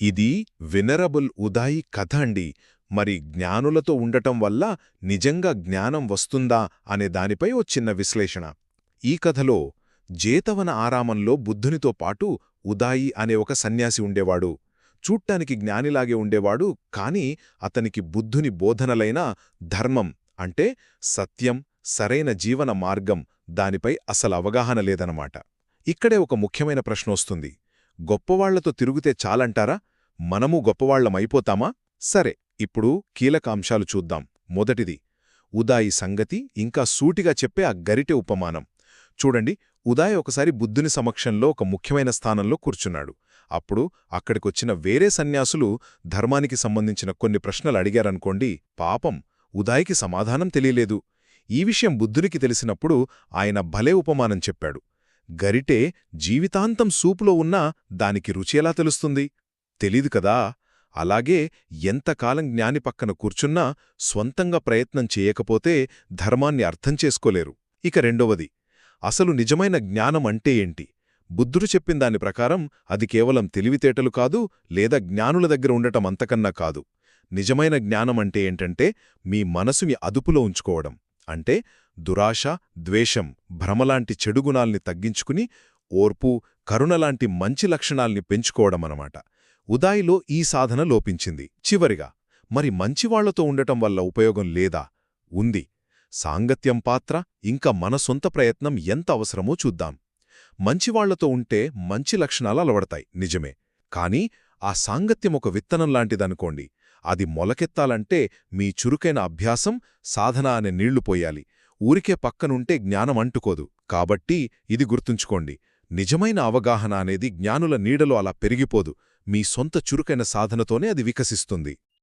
ఇది వినరబుల్ ఉదాయి కథ అండి. మరి జ్ఞానులతో ఉండటం వల్ల నిజంగా జ్ఞానం వస్తుందా అనే దానిపై ఓ చిన్న విశ్లేషణ. ఈ కథలో జేతవన ఆరామంలో బుద్ధునితో పాటు ఉదాయి అనే ఒక సన్యాసి ఉండేవాడు. చూట్టానికి జ్ఞానిలాగే ఉండేవాడు కాని అతనికి బుద్ధుని బోధనలైన ధర్మం అంటే సత్యం సరైన జీవన మార్గం దానిపై అసలు అవగాహన లేదనమాట. ఇక్కడే ఒక ముఖ్యమైన ప్రశ్నొస్తుంది గొప్పవాళ్ళతో తిరుగుతే చాలంటారా? మనము గొప్పవాళ్ళమైపోతామా? సరే ఇప్పుడు కీలక అంశాలు చూద్దాం. మొదటిది ఉదాయి సంగతి ఇంకా సూటిగా చెప్పే ఆ గరిటె ఉపమానం. చూడండి ఉదాయ్ ఒకసారి బుద్ధుని సమక్షంలో ఒక ముఖ్యమైన స్థానంలో కూర్చున్నాడు. అప్పుడు అక్కడికొచ్చిన వేరే సన్యాసులు ధర్మానికి సంబంధించిన కొన్ని ప్రశ్నలు అడిగారనుకోండి పాపం ఉదాయికి సమాధానం తెలియలేదు. ఈ విషయం బుద్ధునికి తెలిసినప్పుడు ఆయన భలే ఉపమానం చెప్పాడు. గరిటే జీవితాంతం సూపులో ఉన్నా దానికి రుచి ఎలా తెలుస్తుంది. తెలీదు కదా! అలాగే ఎంతకాలం జ్ఞాని పక్కన కూర్చున్నా స్వంతంగా ప్రయత్నం చేయకపోతే ధర్మాన్ని అర్థం చేసుకోలేరు. ఇక రెండవది అసలు నిజమైన జ్ఞానం అంటే ఏంటి? బుద్ధుడు చెప్పిన దాని ప్రకారం అది కేవలం తెలివితేటలు కాదు లేదా జ్ఞానుల దగ్గర ఉండటం అంతకన్నా కాదు. నిజమైన జ్ఞానం అంటే ఏంటంటే మీ మనసుని అదుపులో ఉంచుకోవడం. అంటే దురాశ ద్వేషం భ్రమలాంటి చెడుగుణాల్ని తగ్గించుకుని ఓర్పు కరుణలాంటి మంచి లక్షణాల్ని పెంచుకోవడమనమాట ఉదాయిలో ఈ సాధన లోపించింది. చివరిగా మరి మంచివాళ్ళతో ఉండటం వల్ల ఉపయోగం లేదా? ఉంది. సాంగత్యం పాత్ర ఇంకా మన సొంత ప్రయత్నం ఎంత అవసరమో చూద్దాం. మంచివాళ్ళతో ఉంటే మంచి లక్షణాలు అలవడతాయి నిజమే. కాని ఆ సాంగత్యం ఒక విత్తనం లాంటిదనుకోండి అది మొలకెత్తాలంటే మీ చురుకైన అభ్యాసం సాధన అనే నీళ్ళు పోయాలి. ఊరికే పక్కనుంటే జ్ఞానం అంటుకోదు. కాబట్టి ఇది గుర్తుంచుకోండి. నిజమైన అవగాహన అనేది జ్ఞానుల నీడలో అలా పెరిగిపోదు. మీ సొంత చురుకైన సాధనతోనే అది వికసిస్తుంది.